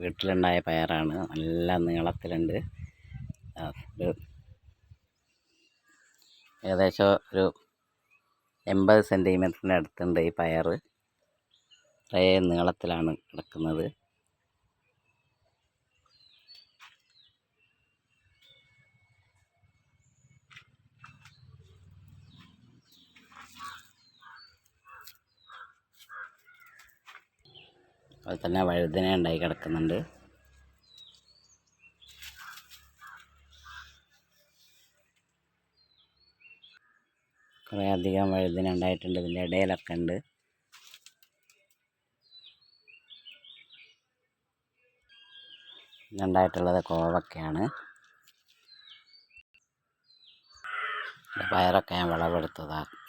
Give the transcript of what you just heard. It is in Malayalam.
വീട്ടിലുണ്ടായ പയറാണ്. നല്ല നീളത്തിലുണ്ട്. ഏകദേശം ഒരു എൺപത് സെന്റിമീറ്ററിന്റെ അടുത്തുണ്ട് ഈ പയർ കുറേ നീളത്തിലാണ് കിടക്കുന്നത്. അതുപോലെ തന്നെ വഴുതന ഉണ്ടായി കിടക്കുന്നുണ്ട്. കുറേ അധികം വഴുതന ഉണ്ടായിട്ടുണ്ട്. ഇതിന്റെ ഇടയിലൊക്കെ ഉണ്ട്. ഉണ്ടായിട്ടുള്ളത് കോവക്കയാണ്. പയറൊക്കെ ഞാൻ വിളവെടുത്തതാണ്